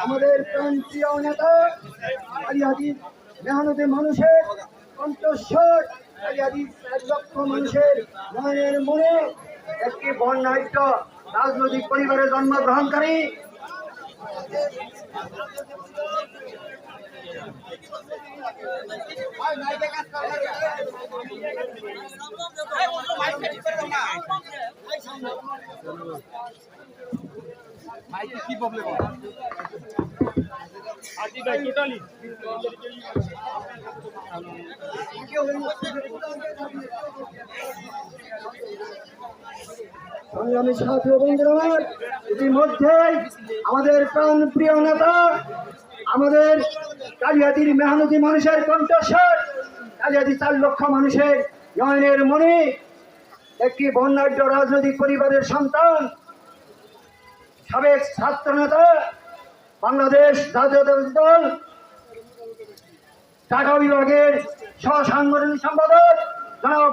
আমাদের প্রান্তীয় নেতা আলিহাদি মেহনতি মানুষের কণ্ঠস্বর আলিহাদি এক লক্ষ মানুষের মনের মনে একটি বর্ণাঢ্য রাজনৈতিক পরিবারে জন্মগ্রহণকারী কি সংগ্রামী সাথী বন্ধুরা ইতিমধ্যে আমাদের প্রাণ প্রিয় নেতা আমাদের কালিয়াতির মেহনতি মানুষের কণ্ঠস্বর কালিয়াতি চার লক্ষ মানুষের নয়নের মনে একটি বর্ণাঢ্য রাজনৈতিক পরিবারের সন্তান, সাবেক ছাত্র নেতা, বাংলাদেশ জাতীয়তাবাদী দল, ঢাকা বিভাগের সহ সাংগঠনিক সম্পাদক জনাব